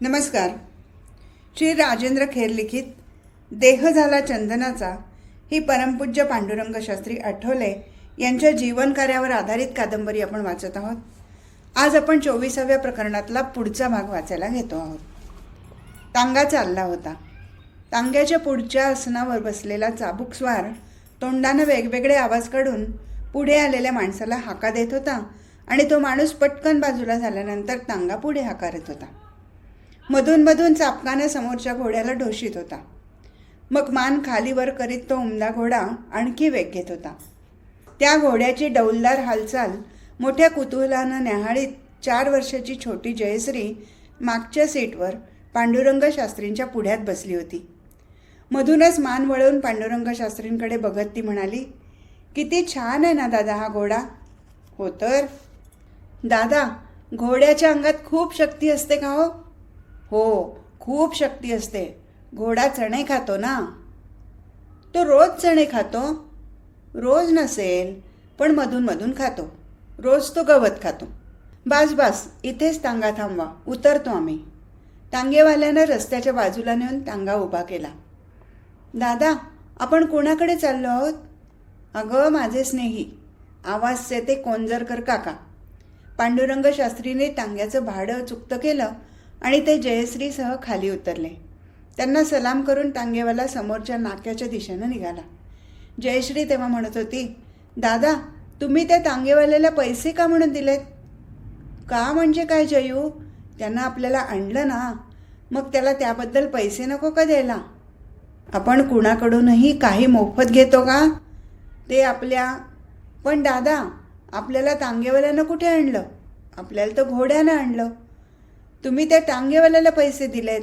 नमस्कार. श्री राजेंद्र खेर लिखित देह झाला चंदनाचा ही परमपूज्य पांडुरंग शास्त्री आठवले यांच्या जीवनकार्यावर आधारित कादंबरी आपण वाचत आहोत. आज आपण चोवीसाव्या प्रकरणातला पुढचा भाग वाचायला घेतो आहोत. तांगा चालला होता. तांग्याच्या पुढच्या आसनावर बसलेला चाबूक स्वार तोंडानं वेगवेगळे आवाज काढून पुढे आलेल्या माणसाला हाका देत होता आणि तो माणूस पटकन बाजूला झाल्यानंतर तांगा पुढे हाकारत होता. मधूनमधून चापकानं समोरच्या घोड्याला ढोशीत होता. मग मान खाली वर करीत तो उमदा घोडा आणखी वेग घेत होता. त्या घोड्याची डौलदार हालचाल मोठ्या कुतूहलानं न्याहाळीत चार वर्षाची छोटी जयश्री मागच्या सीटवर पांडुरंग शास्त्रींच्या पुढ्यात बसली होती. मधूनच मान वळवून पांडुरंग शास्त्रींकडे बघत ती म्हणाली किती छान आहे ना दादा हा घोडा. हो तर. दादा घोड्याच्या अंगात खूप शक्ती असते का हो? हो खूप शक्ती असते. घोडा चणे खातो ना? तो रोज चणे खातो? रोज नसेल पण मधून मधून खातो. रोज तो गवत खातो. बास बास इथेच तांगा थांबवा. उतरतो आम्ही. तांगेवाल्यानं रस्त्याच्या बाजूला नेऊन तांगा उभा केला. दादा आपण कोणाकडे चाललो आहोत? अगं माझे स्नेही. आवाजचे ते कोंजरकर काका. पांडुरंग शास्त्रीने टांग्याचं भाडं चुकतं केलं आणि ते जयश्रीसह खाली उतरले. त्यांना सलाम करून टांगेवाला समोरच्या नाक्याच्या दिशेनं निघाला. जयश्री तेव्हा म्हणत होती दादा तुम्ही त्या टांगेवाल्याला पैसे का म्हणून दिलेत? का म्हणजे काय जयू? त्यांना आपल्याला आणलं ना. मग त्याला त्याबद्दल पैसे नको का द्यायला? आपण कुणाकडूनही काही मोफत घेतो का? ते आपल्या पण दादा आपल्याला तांगेवाल्यानं कुठे आणलं? आपल्याला तर घोड्यानं आणलं. तुम्ही त्या टांगेवाल्याला पैसे दिलेत.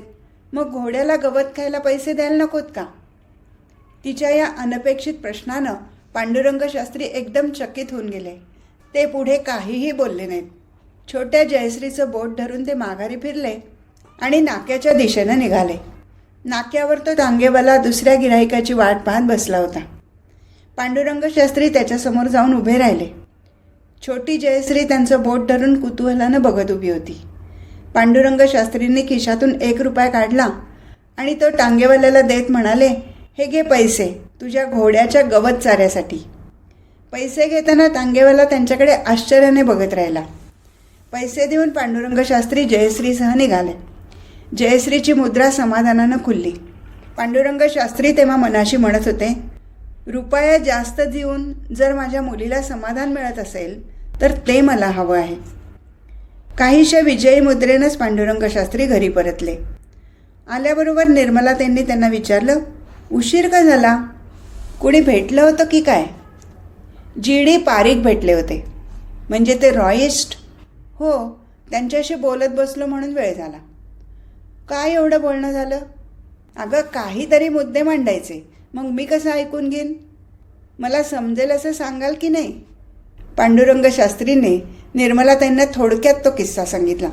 मग घोड्याला गवत खायला पैसे द्यायला नकोत का? तिच्या या अनपेक्षित प्रश्नानं पांडुरंग शास्त्री एकदम चकित होऊन गेले. ते पुढे काहीही बोलले नाहीत. छोट्या जयश्रीचं बोट धरून ते माघारी फिरले आणि नाक्याच्या दिशेनं निघाले. नाक्यावर तो टांगेवाला दुसऱ्या गिराहिकाची वाट पाहत बसला होता. पांडुरंग शास्त्री त्याच्यासमोर जाऊन उभे राहिले. छोटी जयश्री त्यांचं बोट धरून कुतूहलानं बघत उभी होती. पांडुरंग शास्त्रींनी खिशातून एक रुपया काढला आणि तो टांगेवाल्याला देत म्हणाले हे घे पैसे तुझ्या घोड्याच्या गवत चाऱ्यासाठी. पैसे घेताना टांगेवाला त्यांच्याकडे आश्चर्याने बघत राहिला. पैसे देऊन पांडुरंग शास्त्री जयश्रीसह निघाले. जयश्रीची मुद्रा समाधानानं खुलली. पांडुरंग शास्त्री तेव्हा मनाशी म्हणत होते रुपया जास्त देऊन जर माझ्या मुलीला समाधान मिळत असेल तर ते मला हवं आहे. काहीशा विजयी मुद्रेनंच पांडुरंग शास्त्री घरी परतले. आल्याबरोबर निर्मला त्यांनी त्यांना विचारलं उशीर का झाला? कुणी भेटलं होतं की काय? जी डी पारिक भेटले होते. म्हणजे ते रॉयिस्ट? हो त्यांच्याशी बोलत बसलो म्हणून वेळ झाला. काय एवढं बोलणं झालं? अगं काहीतरी मुद्दे मांडायचे. मग मी कसं ऐकून घेईन? मला समजेल असं सांगाल की नाही? पांडुरंग शास्त्रीने निर्मला त्यांना थोडक्यात तो किस्सा सांगितला.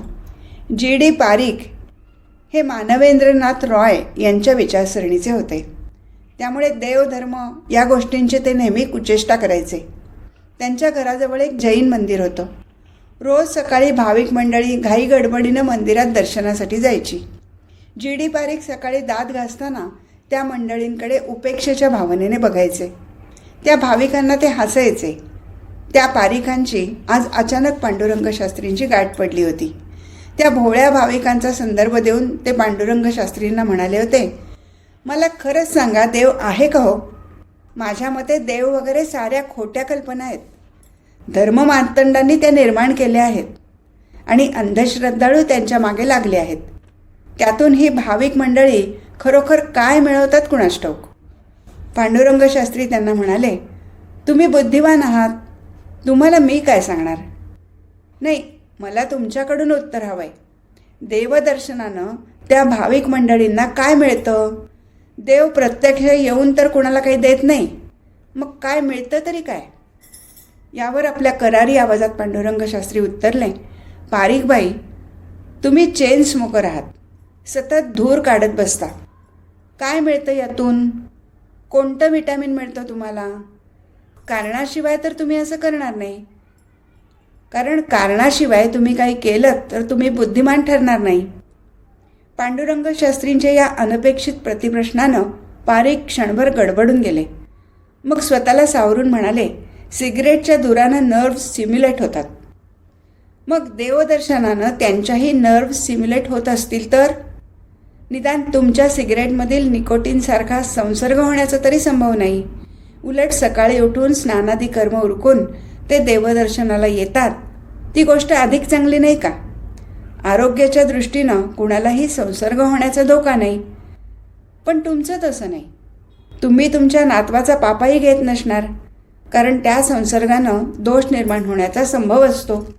जी डी पारीख हे मानवेंद्रनाथ रॉय यांच्या विचारसरणीचे होते. त्यामुळे देवधर्म या गोष्टींची ते नेहमी कुचेष्टा करायचे. त्यांच्या घराजवळ एक जैन मंदिर होतं. रोज सकाळी भाविक मंडळी घाई गडबडीनं मंदिरात दर्शनासाठी जायची. जी डी पारीख सकाळी दात घासताना त्या मंडळींकडे उपेक्षेच्या भावनेने बघायचे. त्या भाविकांना ते हसायचे. त्या पारिकांची आज अचानक पांडुरंग शास्त्रींची गाठ पडली होती. त्या भोळ्या भाविकांचा संदर्भ देऊन ते पांडुरंग शास्त्रींना म्हणाले होते मला खरंच सांगा देव आहे का हो? माझ्या मते देव वगैरे साऱ्या खोट्या कल्पना आहेत. धर्म मानदंडांनी त्या निर्माण केल्या आहेत आणि अंधश्रद्धाळू त्यांच्या मागे लागले आहेत. त्यातून ही भाविक मंडळी खरोखर काय मिळवतात कुणास ठाऊक पांडुरंग शास्त्री त्यांना म्हणाले तुम्ही बुद्धिवान आहात. तुम्हाला मी काय सांगणार? नाही मला तुमच्याकडून उत्तर हवं आहे देवदर्शनानं त्या भाविक मंडळींना काय मिळतं? देव प्रत्यक्ष येऊन तर कुणाला काही देत नाही. मग काय मिळतं तरी काय? यावर आपल्या करारी आवाजात पांडुरंग शास्त्री उत्तरले पारिकबाई तुम्ही चेन स्मोकर आहात. सतत धूर काढत बसता. काय मिळतं यातून? कोणतं विटॅमिन मिळतं तुम्हाला? कारणाशिवाय तर तुम्ही असं करणार नाही. कारण कारणाशिवाय तुम्ही काही केलं तर तुम्ही बुद्धिमान ठरणार नाही. पांडुरंग शास्त्रींच्या या अनपेक्षित प्रतिप्रश्नानं पारिक क्षणभर गडबडून गेले. मग स्वतःला सावरून म्हणाले सिगरेटच्या धुरानं नर्व्स सिम्युलेट होतात. मग देवदर्शनानं त्यांच्याही नर्व्ह सिम्युलेट होत असतील तर? निदान तुमच्या सिगरेटमधील निकोटीनसारखा संसर्ग होण्याचा तरी संभव नाही. उलट सकाळी उठून स्नानादी कर्म उरकून ते देवदर्शनाला येतात. ती गोष्ट अधिक चांगली नाही का? आरोग्याच्या दृष्टीनं कुणालाही संसर्ग होण्याचा धोका नाही. पण तुमचं तसं नाही. तुम्ही तुमच्या नातवाचा पापाही घेत नसणार कारण त्या संसर्गानं दोष निर्माण होण्याचा संभव असतो.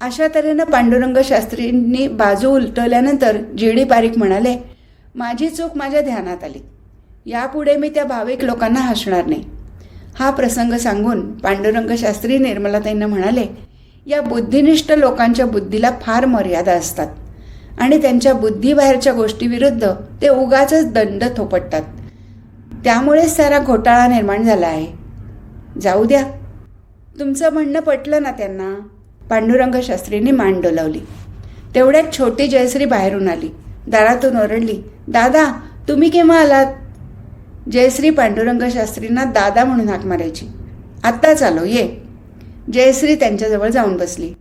अशा तऱ्हेनं पांडुरंग शास्त्रींनी बाजू उलटवल्यानंतर जी डी पारिक म्हणाले माझी चूक माझ्या ध्यानात आली. यापुढे मी त्या भाविक लोकांना हसणार नाही. हा प्रसंग सांगून पांडुरंग शास्त्री निर्मलाताईंना म्हणाले या बुद्धिनिष्ठ लोकांच्या बुद्धीला फार मर्यादा असतात आणि त्यांच्या बुद्धीबाहेरच्या गोष्टीविरुद्ध ते उगाचच दंड थोपटतात. त्यामुळेच सारा घोटाळा निर्माण झाला आहे. जाऊ द्या. तुमचं म्हणणं पटलं ना त्यांना. पांडुरंग शास्त्रींनी मान डोलावली. तेवढ्यात छोटी जयश्री बाहेरून आली. दारातून ओरडली दादा तुम्ही केव्हा आलात? जयश्री पांडुरंग शास्त्रींना दादा म्हणून हाक मारायची. आत्ताच आलो ये. जयश्री त्यांच्याजवळ जाऊन बसली.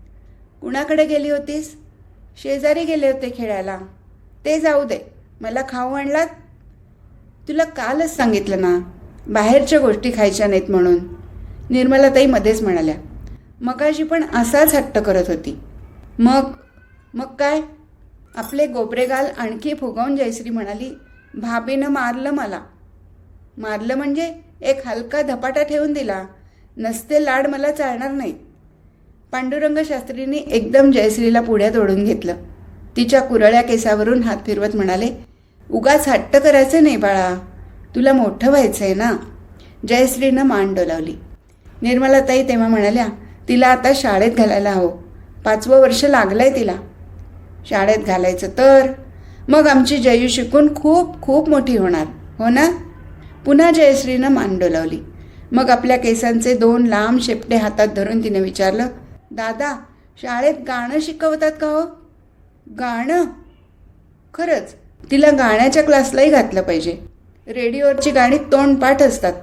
कुणाकडे गेली होतीस? शेजारी गेले होते खेळायला. ते जाऊ दे. मला खाऊ आणलात? तुला कालच सांगितलं ना. बाहेरच्या गोष्टी खायच्या नाहीत म्हणून. निर्मलाताई मध्येच म्हणाल्या. मगाशी पण असाच हट्ट करत होती. मग? मग काय? आपले गोबरेगाल आणखी फुगवून जयश्री म्हणाली भाभीनं मारलं मला. मारलं म्हणजे एक हलका धपाटा ठेवून दिला. नसते लाड मला चालणार नाही. पांडुरंग शास्त्रींनी एकदम जयश्रीला पुढ्यात ओढून घेतलं. तिच्या कुरळ्या केसावरून हात फिरवत म्हणाले उगाच हट्ट करायचं नाही बाळा. तुला मोठं व्हायचं आहे ना. जयश्रीनं मान डोलावली. निर्मलाताई तेव्हा म्हणाल्या तिला आता शाळेत घालायला हवं. पाचवं वर्ष लागलं आहे तिला. शाळेत घालायचं तर? मग आमची जयू शिकून खूप खूप मोठी होणार. हो ना? पुन्हा जयश्रीनं मान डोलावली. मग आपल्या केसांचे दोन लांब शेपटे हातात धरून तिने विचारलं दादा शाळेत गाणं शिकवतात का हो? गाणं? खरंच. तिला गाण्याच्या क्लासलाही घातलं पाहिजे. रेडिओवरची गाणी तोंडपाठ असतात.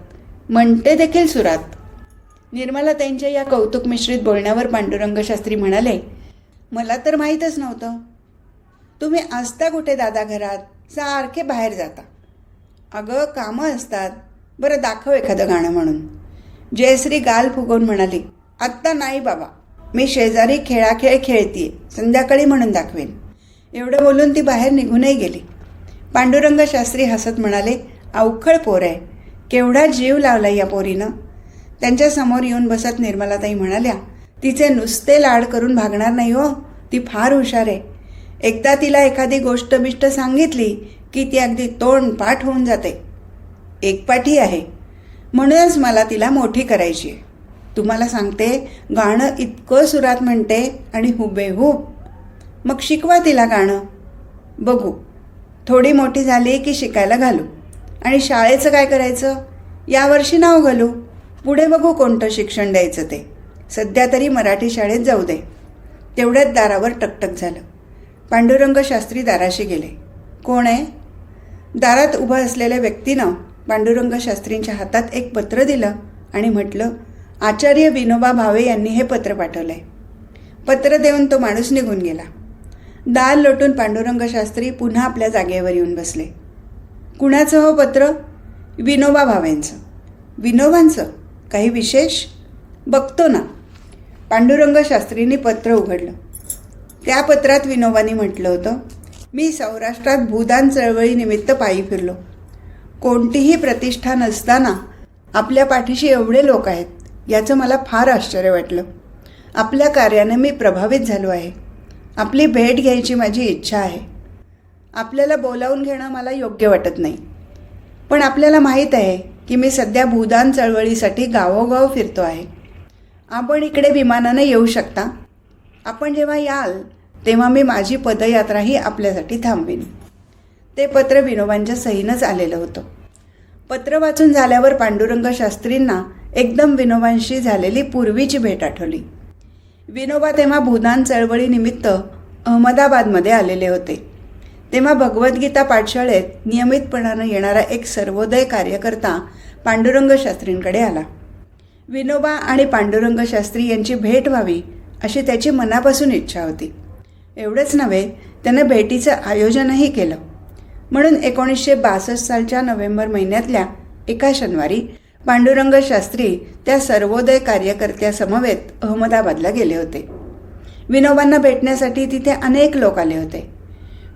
म्हणते देखील सुरात. निर्मला त्यांच्या या कौतुक मिश्रित बोलण्यावर पांडुरंगशास्त्री म्हणाले मला तर माहीतच नव्हतं. तुम्ही असता कुठे दादा घरात? सारखे बाहेर जाता. अगं कामं असतात. बरं दाखव एखादं गाणं म्हणून. जयश्री गाल फुगवून म्हणाली आत्ता नाही बाबा. मी शेजारी खेळाखेळ खेळतीये. संध्याकाळी म्हणून दाखवेन. एवढं बोलून ती बाहेर निघूनही गेली. पांडुरंग शास्त्री हसत म्हणाले अवखळ पोर आहे. केवढा जीव लावला या पोरीनं. त्यांच्यासमोर येऊन बसत निर्मलाताई म्हणाल्या तिचे नुसते लाड करून भागणार नाही हो. ती फार हुशार आहे. एकदा तिला एखादी गोष्ट बिष्ट सांगितली की ती अगदी तोंड पाठ होऊन जाते. एकपाठी आहे. म्हणूनच मला तिला मोठी करायची आहे. तुम्हाला सांगते गाणं इतकं सुरात म्हणते आणि हुबेहूब. मग शिकवा तिला गाणं. बघू. थोडी मोठी झाली की शिकायला घालू. आणि शाळेचं काय करायचं? यावर्षी नाव घालू. पुढे बघू कोणतं शिक्षण द्यायचं ते. सध्या तरी मराठी शाळेत जाऊ दे. तेवढ्याच दारावर टकटक झालं. पांडुरंग शास्त्री दाराशी गेले. कोण आहे? दारात उभं असलेल्या व्यक्तीनं पांडुरंग शास्त्रींच्या हातात एक पत्र दिलं आणि म्हटलं आचार्य विनोबा भावे यांनी हे पत्र पाठवलं आहे पत्र देऊन तो माणूस निघून गेला. दार लोटून पांडुरंग शास्त्री पुन्हा आपल्या जागेवर येऊन बसले. कुणाचं हो पत्र? विनोबा भावेंचं. विनोबांचं? काही विशेष? बघतो ना. पांडुरंग शास्त्रींनी पत्र उघडलं. त्या पत्रात विनोबांनी म्हटलं होतं मी सौराष्ट्रात भूदान चळवळीनिमित्त पायी फिरलो. कोणतीही प्रतिष्ठा नसताना आपल्या पाठीशी एवढे लोक आहेत याचं मला फार आश्चर्य वाटलं. आपल्या कार्याने मी प्रभावित झालो आहे. आपली भेट घ्यायची माझी इच्छा आहे. आपल्याला बोलावून घेणं मला योग्य वाटत नाही. पण आपल्याला माहीत आहे की मी सध्या भूदान चळवळीसाठी गावोगाव फिरतो आहे. आपण इकडे विमानानं येऊ शकता. आपण जेव्हा याल तेव्हा मी माझी पदयात्राही आपल्यासाठी थांबवीन. ते पत्र विनोबांच्या सहीनंच आलेलं होतं. पत्र वाचून झाल्यावर पांडुरंग शास्त्रींना एकदम विनोबांशी झालेली पूर्वीची भेट आठवली. विनोबा तेव्हा भूदान चळवळीनिमित्त अहमदाबादमध्ये आलेले होते. तेव्हा भगवद्गीता पाठशाळेत नियमितपणानं येणारा एक सर्वोदय कार्यकर्ता पांडुरंग शास्त्रींकडे आला. विनोबा आणि पांडुरंग शास्त्री यांची भेट व्हावी अशी त्याची मनापासून इच्छा होती. एवढंच नव्हे त्यानं भेटीचं आयोजनही केलं. म्हणून एकोणीसशे बासष्ट सालच्या नोव्हेंबर महिन्यातल्या एका शनिवारी पांडुरंग शास्त्री त्या सर्वोदय कार्यकर्त्यासमवेत अहमदाबादला गेले होते. विनोबांना भेटण्यासाठी तिथे अनेक लोक आले होते.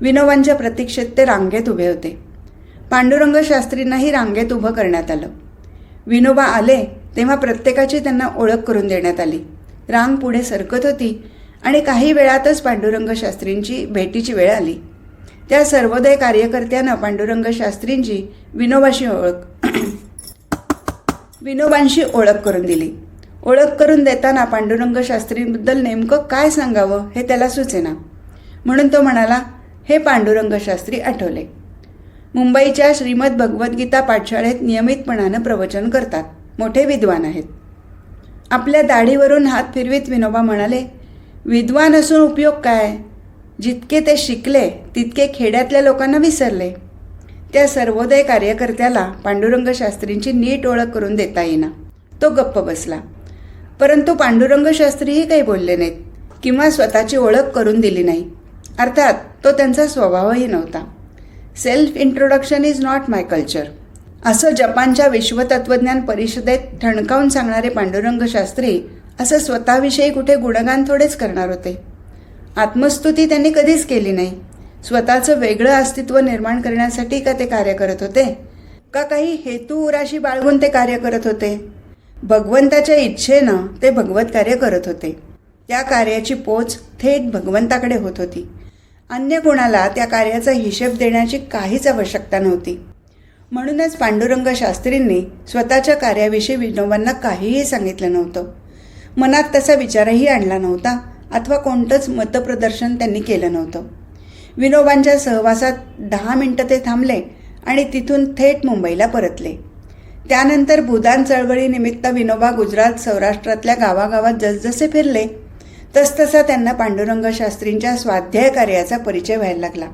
विनोबांच्या प्रतीक्षेत ते रांगेत उभे होते. पांडुरंग शास्त्रींनाही रांगेत उभं करण्यात आलं. विनोबा आले तेव्हा प्रत्येकाची त्यांना ओळख करून देण्यात आली. रांग पुढे सरकत होती आणि काही वेळातच पांडुरंग शास्त्रींची भेटीची वेळ आली. त्या सर्वोदय कार्यकर्त्यांना पांडुरंग शास्त्रींची विनोबाशी ओळख विनोबांशी ओळख करून दिली. ओळख करून देताना पांडुरंग शास्त्रींबद्दल नेमकं काय सांगावं हे त्याला सुचेना. म्हणून तो म्हणाला हे पांडुरंग शास्त्री आठवले. मुंबईच्या श्रीमद भगवद्गीता पाठशाळेत नियमितपणानं प्रवचन करतात. मोठे विद्वान आहेत. आपल्या दाढीवरून हात फिरवीत विनोबा म्हणाले विद्वान असून उपयोग काय? जितके ते शिकले तितके खेड्यातल्या लोकांना विसरले. त्या सर्वोदय कार्यकर्त्याला पांडुरंग शास्त्रींची नीट ओळख करून देता येईना. तो गप्प बसला. परंतु पांडुरंग शास्त्रीही काही बोलले नाहीत किंवा स्वतःची ओळख करून दिली नाही. अर्थात तो त्यांचा स्वभावही नव्हता. Self introduction is not my culture असं जपानच्या विश्वतत्वज्ञान परिषदेत ठणकावून सांगणारे पांडुरंग शास्त्री असं स्वतःविषयी कुठे गुणगान थोडेच करणार होते. आत्मस्तुती त्यांनी कधीच केली नाही. स्वतःचं वेगळं अस्तित्व निर्माण करण्यासाठी का ते कार्य करत होते? का काही हेतू उराशी बाळगून ते कार्य करत होते? भगवंताच्या इच्छेनं ते भगवत कार्य करत होते. त्या कार्याची पोच थेट भगवंताकडे होत होती. अन्य कोणाला त्या कार्याचा हिशेब देण्याची काहीच आवश्यकता नव्हती. म्हणूनच पांडुरंग शास्त्रींनी स्वतःच्या कार्याविषयी विनोबांना काहीही सांगितलं नव्हतं. मनात तसा विचारही आणला नव्हता अथवा कोणतंच मतप्रदर्शन त्यांनी केलं नव्हतं. विनोबांच्या सहवासात दहा मिनटं ते थांबले आणि तिथून थेट मुंबईला परतले. त्यानंतर भूदान चळवळीनिमित्त विनोबा गुजरात सौराष्ट्रातल्या गावागावात जसजसे फिरले तसतसा त्यांना पांडुरंग शास्त्रींच्या स्वाध्याय कार्याचा परिचय व्हायला लागला.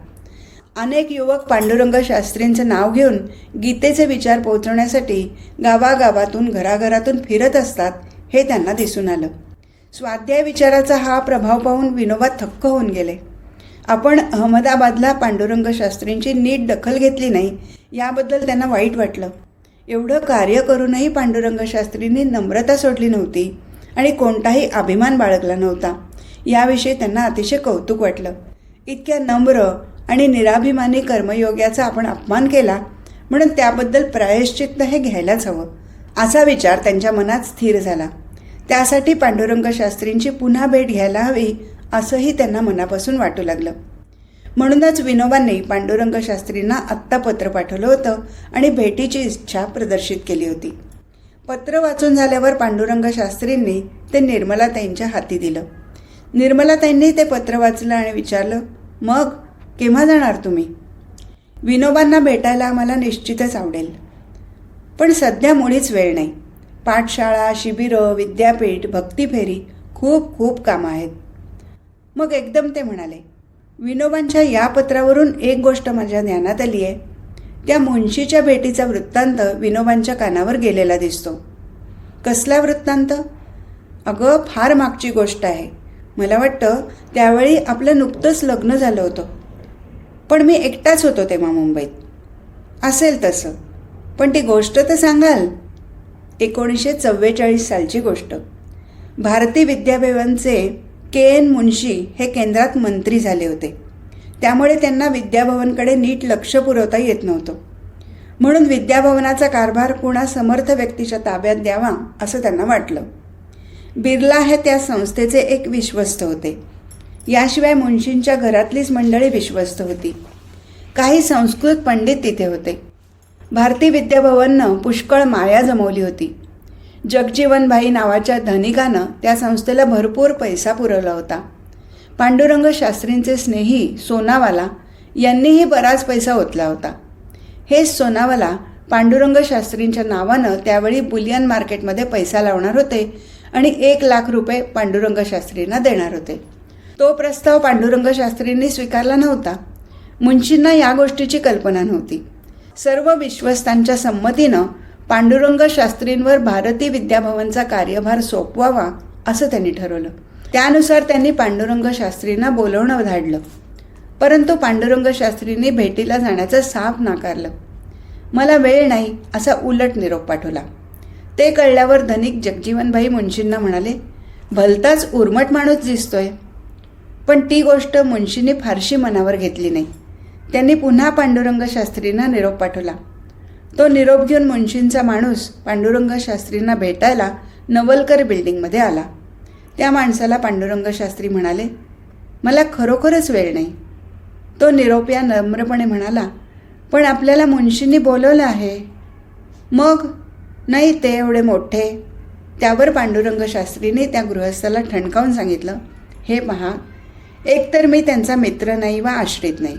अनेक युवक पांडुरंग शास्त्रींचं नाव घेऊन गीतेचे विचार पोहोचवण्यासाठी गावागावातून घराघरातून फिरत असतात हे त्यांना दिसून आलं. स्वाध्याय विचाराचा हा प्रभाव पाहून विनोबा थक्क होऊन गेले. आपण अहमदाबादला पांडुरंग शास्त्रींची नीट दखल घेतली नाही याबद्दल त्यांना वाईट वाटलं. एवढं कार्य करूनही पांडुरंग शास्त्रींनी नम्रता सोडली नव्हती आणि कोणताही अभिमान बाळगला नव्हता. याविषयी त्यांना अतिशय कौतुक वाटलं. इतक्या नम्र आणि निराभिमानी कर्मयोग्याचा आपण अपमान केला म्हणून त्याबद्दल प्रायश्चित्त हे घ्यायलाच हवं. असा विचार त्यांच्या मनात स्थिर झाला. त्यासाठी पांडुरंग शास्त्रींची पुन्हा भेट घ्यायला हवी असंही त्यांना मनापासून वाटू लागलं. म्हणूनच विनोबांनी पांडुरंग शास्त्रींना आत्ता पत्र पाठवलं होतं आणि भेटीची इच्छा प्रदर्शित केली होती. पत्र वाचून झाल्यावर पांडुरंग शास्त्रींनी ते निर्मलाताईंच्या हाती दिलं. निर्मलाताईंनी ते पत्र वाचलं आणि विचारलं मग केव्हा जाणार तुम्ही? विनोबांना भेटायला आम्हाला निश्चितच आवडेल. पण सध्या मुळीच वेळ नाही. पाठशाळा शिबिरं विद्यापीठ भक्तीफेरी खूप खूप कामं आहेत. मग एकदम ते म्हणाले विनोबांच्या या पत्रावरून एक गोष्ट माझ्या ज्ञानात आली आहे. त्या मुंशीच्या भेटीचा वृत्तांत विनोबांच्या कानावर गेलेला दिसतो. कसला वृत्तांत? अगं फार मागची गोष्ट आहे. मला वाटतं त्यावेळी आपलं नुकतंच लग्न झालं होतं. पण मी एकटाच होतो तेव्हा मुंबईत. असेल तसं. पण ती गोष्ट तर सांगाल. एकोणीसशे चव्वेचाळीस सालची गोष्ट. भारती विद्याभवनचे के एन मुन्शी हे केंद्रात मंत्री झाले होते. त्यामुळे त्यांना विद्याभवनकडे नीट लक्ष पुरवता येत नव्हतं. म्हणून विद्याभवनाचा कारभार कुणा समर्थ व्यक्तीच्या ताब्यात द्यावा असं त्यांना वाटलं. बिर्ला हे त्या संस्थेचे एक विश्वस्त होते. याशिवाय मुन्शींच्या घरातलीच मंडळी विश्वस्त होती. काही संस्कृत पंडित तिथे होते. भारती विद्याभवननं पुष्कळ माया जमवली होती. जगजीवनभाई नावाच्या धनिकानं त्या संस्थेला भरपूर पैसा पुरवला होता. पांडुरंग शास्त्रींचे स्नेही सोनावाला यांनीही बराच पैसा ओतला होता. हेच सोनावाला पांडुरंग शास्त्रींच्या नावानं त्यावेळी बुलियन मार्केटमध्ये पैसा लावणार होते आणि एक लाख रुपये पांडुरंग शास्त्रींना देणार होते. तो प्रस्ताव पांडुरंग शास्त्रींनी स्वीकारला नव्हता. मुंशींना या गोष्टीची कल्पना नव्हती. सर्व विश्वस्तांच्या संमतीनं पांडुरंग शास्त्रींवर भारती विद्याभवनचा कार्यभार सोपवावा असं त्यांनी ठरवलं. त्यानुसार त्यांनी पांडुरंग शास्त्रींना बोलवणं धाडलं. परंतु पांडुरंग शास्त्रींनी भेटीला जाण्याचं साफ नाकारलं. मला वेळ नाही असा उलट निरोप पाठवला. ते कळल्यावर धनिक जगजीवनभाई मुंशींना म्हणाले भलताच उर्मट माणूस दिसतोय. पण ती गोष्ट मुंशींनी फारशी मनावर घेतली नाही. त्यांनी पुन्हा पांडुरंग शास्त्रींना निरोप पाठवला. तो निरोप घेऊन मुंशींचा माणूस पांडुरंग शास्त्रींना भेटायला नवलकर बिल्डिंगमध्ये आला. त्या माणसाला पांडुरंग शास्त्री म्हणाले मला खरोखरच वेळ नाही. तो निरोप या नम्रपणे म्हणाला पण आपल्याला मुंशींनी बोलवलं आहे. मग? नाही ते एवढे मोठे. त्यावर पांडुरंग शास्त्रीने त्या गृहस्थाला ठणकावून सांगितलं हे पहा एकतर मी त्यांचा मित्र नाही वा आश्रित नाही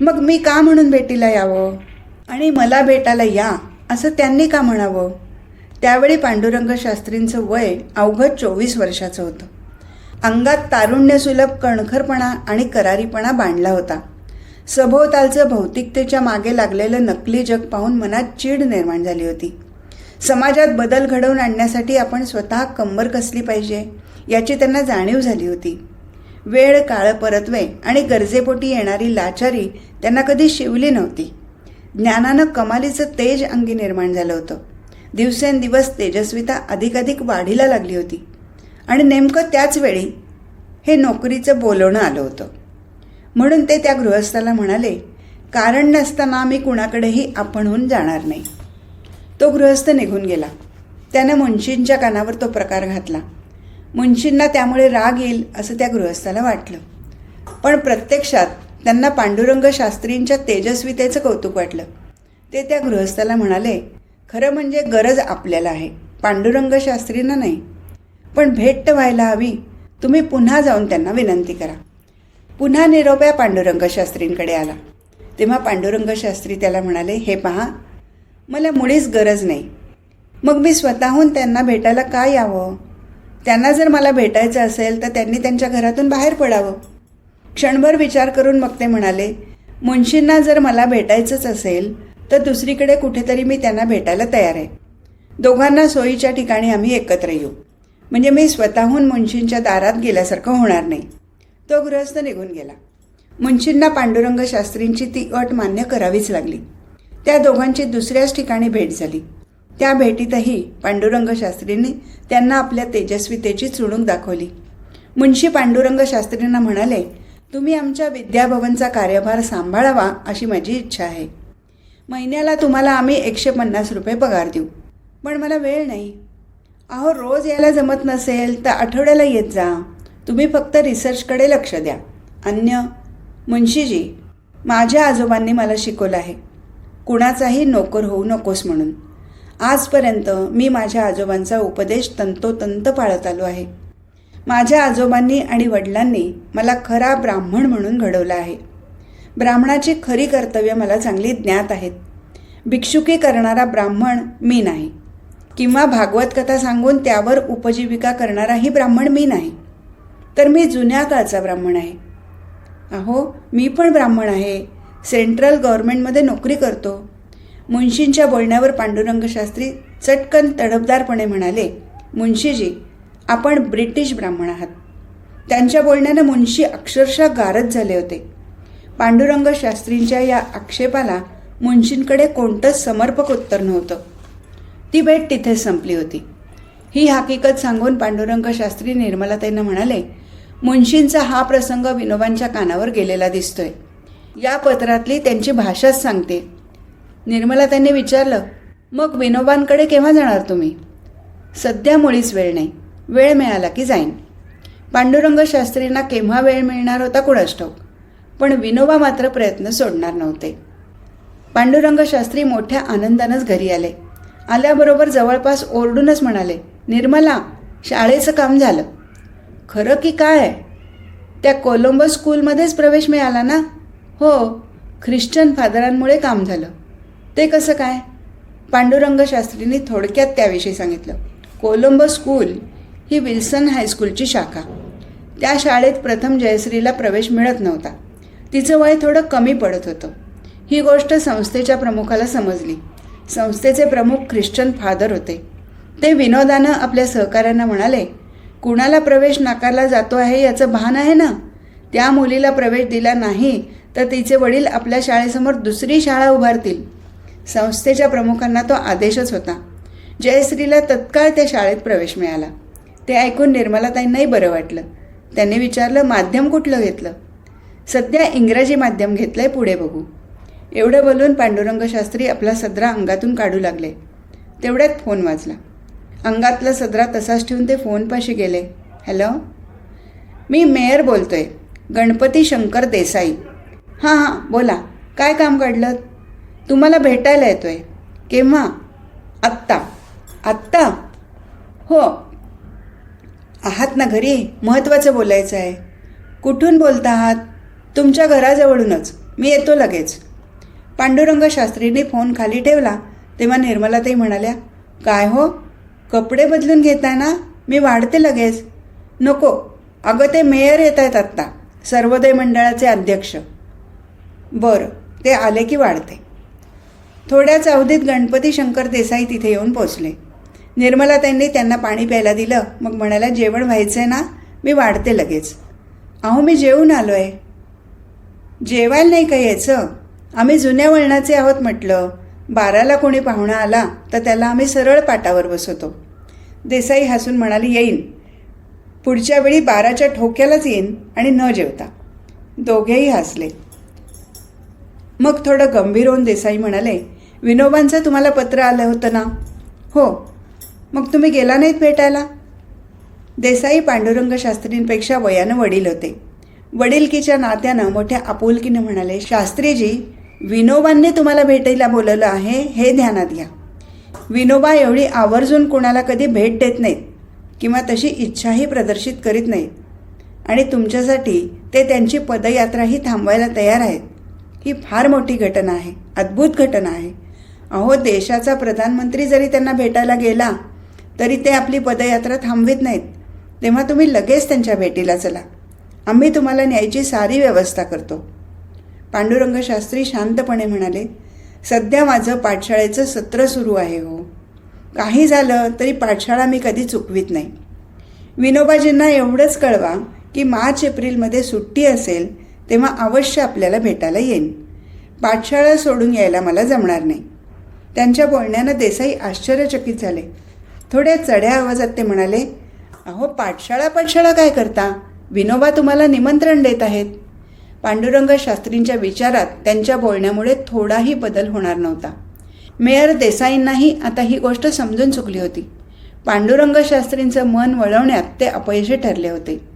मग मी का म्हणून भेटीला यावं? आणि मला भेटायला या असं त्यांनी का म्हणावं? त्यावेळी पांडुरंग शास्त्रींचं वय अवघं चोवीस वर्षाचं होतं. अंगात तारुण्यसुलभ कणखरपणा आणि करारीपणा बांधला होता. सभोवतालचं भौतिकतेच्या मागे लागलेलं नकली जग पाहून मनात चीड निर्माण झाली होती. समाजात बदल घडवून आणण्यासाठी आपण स्वतः कंबर कसली पाहिजे याची त्यांना जाणीव झाली होती. वेळ काळ परत्वे आणि गरजेपोटी येणारी लाचारी त्यांना कधी शिवली नव्हती. ज्ञानानं कमालीचं तेज अंगी निर्माण झालं होतं. दिवसेंदिवस तेजस्विता अधिकाधिक वाढीला लागली होती. आणि नेमकं त्याच वेळी हे नोकरीचं बोलवणं आलं होतं. म्हणून ते त्या गृहस्थाला म्हणाले कारण नसताना मी कुणाकडेही आपणहून जाणार नाही. तो गृहस्थ निघून गेला. त्यानं मुंशींच्या कानावर तो प्रकार घातला. मुंशींना त्यामुळे राग येईल असं त्या गृहस्थाला वाटलं. पण प्रत्यक्षात त्यांना पांडुरंग शास्त्रींच्या तेजस्वितेचं कौतुक वाटलं. ते त्या गृहस्थाला म्हणाले खरं म्हणजे गरज आपल्याला आहे. पांडुरंग शास्त्रींना नाही. पण भेट तर व्हायला हवी. तुम्ही पुन्हा जाऊन त्यांना विनंती करा. पुन्हा निरोप्या पांडुरंग शास्त्रींकडे आला. तेव्हा पांडुरंग शास्त्री त्याला म्हणाले हे पहा मला मुळीच गरज नाही. मग मी स्वतःहून त्यांना भेटायला का यावं? त्यांना जर मला भेटायचं असेल तर त्यांनी त्यांच्या घरातून बाहेर पडावं. क्षणभर विचार करून मग ते म्हणाले मुंशींना जर मला भेटायचंच असेल तर दुसरीकडे कुठेतरी मी त्यांना भेटायला तयार आहे. दोघांना सोयीच्या ठिकाणी आम्ही एकत्र येऊ. म्हणजे मी स्वतःहून मुंशींच्या दारात गेल्यासारखं होणार नाही. तो गृहस्थ निघून गेला. मुंशींना पांडुरंग शास्त्रींची ती अट मान्य करावीच लागली. त्या दोघांची दुसऱ्याच ठिकाणी भेट झाली. त्या भेटीतही पांडुरंग शास्त्रींनी त्यांना आपल्या तेजस्वितेची चुणूक दाखवली. मुंशी पांडुरंग शास्त्रींना म्हणाले तुम्ही आमच्या विद्याभवनचा कार्यभार सांभाळावा अशी माझी इच्छा आहे. महिन्याला तुम्हाला आम्ही एकशे पन्नास रुपये पगार देऊ. पण मला वेळ नाही. अहो रोज यायला जमत नसेल तर आठवड्याला येत जा. तुम्ही फक्त रिसर्चकडे लक्ष द्या. अन्य मुंशीजी माझ्या आजोबांनी मला शिकवलं आहे. कुणाचाही नोकर होऊ नकोस म्हणून. आजपर्यंत मी माझ्या आजोबांचा उपदेश तंतोतंत पाळत आलो आहे. माझ्या आजोबांनी आणि वडिलांनी मला खरा ब्राह्मण म्हणून घडवलं आहे. ब्राह्मणाची खरी कर्तव्य मला चांगली ज्ञात आहेत. भिक्षुकी करणारा ब्राह्मण मी नाही. किंवा भागवत कथा सांगून त्यावर उपजीविका करणाराही ब्राह्मण मी नाही. तर मी जुन्या काळचा ब्राह्मण आहे. अहो मी पण ब्राह्मण आहे. सेंट्रल गव्हर्नमेंटमध्ये नोकरी करतो. मुंशींच्या बोलण्यावर पांडुरंग शास्त्री चटकन तडफदारपणे म्हणाले मुंशीजी आपण ब्रिटिश ब्राह्मण आहात. त्यांच्या बोलण्यानं मुंशी अक्षरशः गारद झाले होते. पांडुरंग शास्त्रींच्या या आक्षेपाला मुंशींकडे कोणतंच समर्पक उत्तर नव्हतं. ती भेट तिथेच संपली होती. ही हकीकत सांगून पांडुरंग शास्त्री निर्मलाताईंना म्हणाले मुंशींचा हा प्रसंग विनोबांच्या कानावर गेलेला दिसतोय. या पत्रातली त्यांची भाषाच सांगते. निर्मला त्यांनी विचारलं मग विनोबांकडे केव्हा जाणार तुम्ही? सध्या मुळीच वेळ नाही. वेळ मिळाला की जाईन. पांडुरंग शास्त्रींना केव्हा वेळ मिळणार होता कुणास ठाऊक पण विनोबा मात्र प्रयत्न सोडणार नव्हते. पांडुरंग शास्त्री मोठ्या आनंदानंच घरी आले. आल्याबरोबर जवळपास ओरडूनच म्हणाले निर्मला शाळेचं काम झालं. खरं की काय त्या कोलंबो स्कूलमध्येच प्रवेश मिळाला ना? हो ख्रिश्चन फादरांमुळे काम झालं. ते कसं काय? पांडुरंग शास्त्रींनी थोडक्यात त्याविषयी सांगितलं. कोलंबो स्कूल ही विल्सन हायस्कूलची शाखा. त्या शाळेत प्रथम जयश्रीला प्रवेश मिळत नव्हता. तिचं वय थोडं कमी पडत होतं. ही गोष्ट संस्थेच्या प्रमुखाला समजली. संस्थेचे प्रमुख ख्रिश्चन फादर होते. ते विनोदानं आपल्या सहकाऱ्यांना म्हणाले कुणाला प्रवेश नाकारला जातो आहे याचं भान आहे ना? त्या मुलीला प्रवेश दिला नाही तर तिचे वडील आपल्या शाळेसमोर दुसरी शाळा उभारतील. संस्थेच्या प्रमुखांना तो आदेशच होता. जयश्रीला तत्काळ त्या शाळेत प्रवेश मिळाला. ते ऐकून निर्मलाताईंनाही बरं वाटलं. त्यांनी विचारलं माध्यम कुठलं घेतलं? सध्या इंग्रजी माध्यम घेतलंय पुढे बघू. एवढं बोलून पांडुरंगशास्त्री आपला सदरा अंगातून काढू लागले. तेवढ्यात फोन वाजला. अंगातला सदरा तसाच ठेवून ते फोनपाशी गेले. हॅलो? मी मेयर बोलतोय. गणपती शंकर देसाई. हां हां बोला. काय काम काढलं तुम्हाला भेटायला येतो आहे केव्हा? आत्ता. आत्ता? हो. आहात ना घरी? महत्त्वाचं बोलायचं आहे. कुठून बोलता आहात? तुमच्या घराजवळूनच. मी येतो लगेच. पांडुरंग शास्त्रीने फोन खाली ठेवला. तेव्हा निर्मलाताई म्हणाल्या काय हो? कपडे बदलून घेताय ना? मी वाढते लगेच. नको. अगं ते मेयर येत आहेत आत्ता. सर्वोदय मंडळाचे अध्यक्ष. बरं. ते आले की वाढते. थोड्याच अवधीत गणपती शंकर देसाई तिथे येऊन पोचले निर्मला त्यांनी त्यांना पाणी प्यायला दिलं. मग म्हणाल्या जेवण व्हायचं आहे ना? मी वाढते लगेच. अहो मी जेवून आलो आहे जेवायला नाही का यायचं? आम्ही जुन्या वळणाचे आहोत म्हटलं. बाराला कोणी पाहुणा आला तर त्याला आम्ही सरळ पाटावर बसवतो. देसाई हसून म्हणाली येईन. पुढच्या वेळी बाराच्या ठोक्यालाच येईन आणि न जेवता. दोघेही हसले. मग थोडं गंभीर होऊन देसाई म्हणाले विनोबांचं तुम्हाला पत्र आलं होतं ना? हो. मग तुम्ही गेला नाहीत भेटायला? देसाई पांडुरंग शास्त्रींपेक्षा वयानं वडील होते. वडीलकीच्या नात्यानं मोठ्या आपुलकीनं म्हणाले शास्त्रीजी विनोबांनी तुम्हाला भेटायला बोलवलं आहे हे ध्यानात घ्या. विनोबा एवढी आवर्जून कोणाला कधी भेट देत नाहीत किंवा तशी इच्छाही प्रदर्शित करीत नाहीत. आणि तुमच्यासाठी ते त्यांची पदयात्राही थांबवायला तयार आहेत. ही फार मोठी घटना आहे अद्भुत घटना आहे. अहो देशाचा प्रधानमंत्री जरी त्यांना भेटायला गेला तरी ते आपली पदयात्रा थांबवित नाहीत. तेव्हा तुम्ही लगेच त्यांच्या भेटीला चला. आम्ही तुम्हाला न्यायची सारी व्यवस्था करतो. पांडुरंग शास्त्री शांतपणे म्हणाले सध्या माझं पाठशाळेचं सत्र सुरू आहे हो. काही झालं तरी पाठशाळा मी कधी चुकवीत नाही. विनोबाजींना एवढंच कळवा की मार्च एप्रिलमध्ये सुट्टी असेल तेव्हा अवश्य आपल्याला भेटायला येईन. पाठशाळा सोडून यायला मला जमणार नाही. त्यांच्या बोलण्यानं देसाई आश्चर्यचकित झाले. थोड्या चढ्या आवाजात ते म्हणाले अहो पाठशाळा पाठशाळा काय करता? विनोबा तुम्हाला निमंत्रण देत आहेत. पांडुरंग शास्त्रींच्या विचारात त्यांच्या बोलण्यामुळे थोडाही बदल होणार नव्हता. मेयर देसाईंनाही आता ही गोष्ट समजून चुकली होती. पांडुरंग शास्त्रींचं मन वळवण्यात ते अपयशी ठरले होते.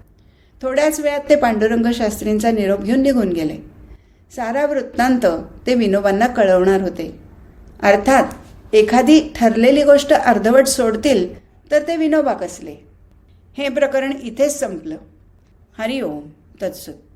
थोड्याच वेळात ते पांडुरंग शास्त्रींचा निरोप घेऊन निघून गेले. सारा वृत्तांत ते विनोबांना कळवणार होते. अर्थात एखादी ठरलेली गोष्ट अर्धवट सोडतील तर ते विनोबा कसले? हे प्रकरण इथेच संपलं. हरिओम तत्सत.